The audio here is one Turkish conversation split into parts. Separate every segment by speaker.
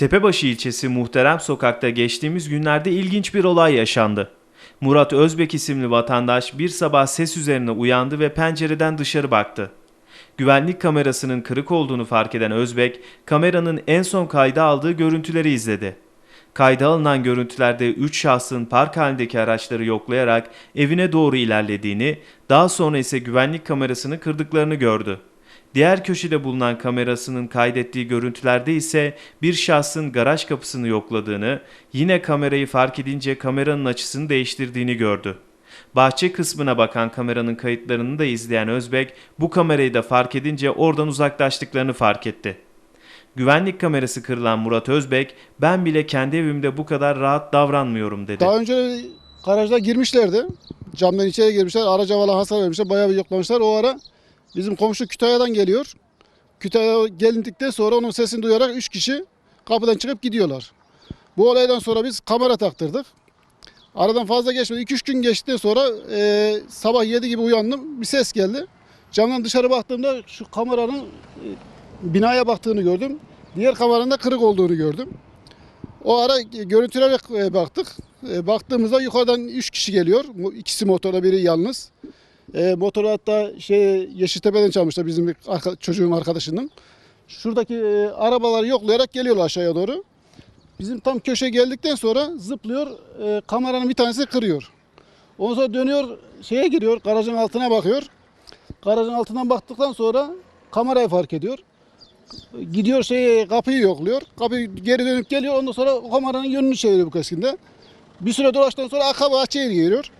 Speaker 1: Tepebaşı ilçesi Muhterem Sokak'ta geçtiğimiz günlerde ilginç bir olay yaşandı. Murat Özbek isimli vatandaş bir sabah ses üzerine uyandı ve pencereden dışarı baktı. Güvenlik kamerasının kırık olduğunu fark eden Özbek, kameranın en son kayda aldığı görüntüleri izledi. Kayda alınan görüntülerde 3 şahsın park halindeki araçları yoklayarak evine doğru ilerlediğini, daha sonra ise güvenlik kamerasını kırdıklarını gördü. Diğer köşede bulunan kamerasının kaydettiği görüntülerde ise bir şahsın garaj kapısını yokladığını, yine kamerayı fark edince kameranın açısını değiştirdiğini gördü. Bahçe kısmına bakan kameranın kayıtlarını da izleyen Özbek bu kamerayı da fark edince oradan uzaklaştıklarını fark etti. Güvenlik kamerası kırılan Murat Özbek, ben bile kendi evimde bu kadar rahat davranmıyorum dedi.
Speaker 2: Daha önce garajda girmişlerdi. Camdan içeri girmişler. Araca valla hasar vermişler. Bayağı bir yoklamışlar. O ara bizim komşu Kütahya'dan geliyor. Kütahya gelindikten sonra onun sesini duyarak 3 kişi kapıdan çıkıp gidiyorlar. Bu olaydan sonra biz kamera taktırdık. Aradan fazla geçmedi. 2-3 gün geçtikten sonra e, sabah 7 gibi uyandım. Bir ses geldi. Camdan dışarı baktığımda şu kameranın e, binaya baktığını gördüm. Diğer kameranın da kırık olduğunu gördüm. O ara görüntülere e, baktık. E, Baktığımızda yukarıdan 3 kişi geliyor. İkisi motorda biri yalnız. E, motoru hatta şey Yeşiltepe'den çalmışlar bizim arka- çocuğun arkadaşının. Şuradaki e, arabaları yoklayarak geliyorlar aşağıya doğru. Bizim tam köşe geldikten sonra zıplıyor. e, kameranın bir tanesi kırıyor. Ondan sonra dönüyor şeye giriyor. Garajın altına bakıyor. Garajın altından baktıktan sonra kamerayı fark ediyor. Gidiyor şey kapıyı yokluyor. Kapıyı geri dönüp geliyor. Ondan sonra o kameranın yönünü çeviriyor bu keskinde. Bir süre dolaştıktan sonra arka bahçeye giriyor.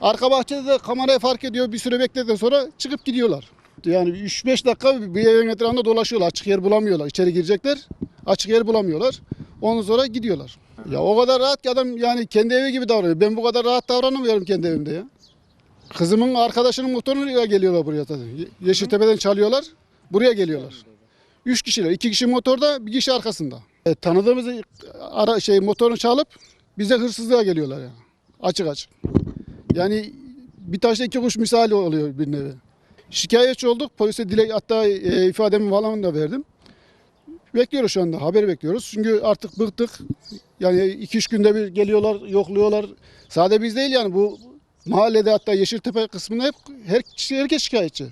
Speaker 2: Arka bahçede de kamerayı fark ediyor. Bir süre bekledikten sonra çıkıp gidiyorlar. Yani 3-5 dakika bir evin etrafında dolaşıyorlar. Açık yer bulamıyorlar. İçeri girecekler. Açık yer bulamıyorlar. Ondan sonra gidiyorlar. Ya o kadar rahat ki adam yani kendi evi gibi davranıyor. Ben bu kadar rahat davranamıyorum kendi evimde ya. Kızımın arkadaşının motoruyla geliyorlar buraya zaten. Ye- Yeşiltepe'den çalıyorlar. Buraya geliyorlar. Üç kişiler. iki kişi motorda, bir kişi arkasında. E, tanıdığımız ara şey motorunu çalıp bize hırsızlığa geliyorlar yani. Açık açık. Yani bir taşla iki kuş misali oluyor bir nevi. Şikayetçi olduk. Polise dile hatta e, ifademi falan da verdim. Bekliyoruz şu anda. Haber bekliyoruz. Çünkü artık bıktık. Yani iki üç günde bir geliyorlar, yokluyorlar. Sadece biz değil yani bu mahallede hatta Yeşiltepe kısmında hep her, herkes şikayetçi.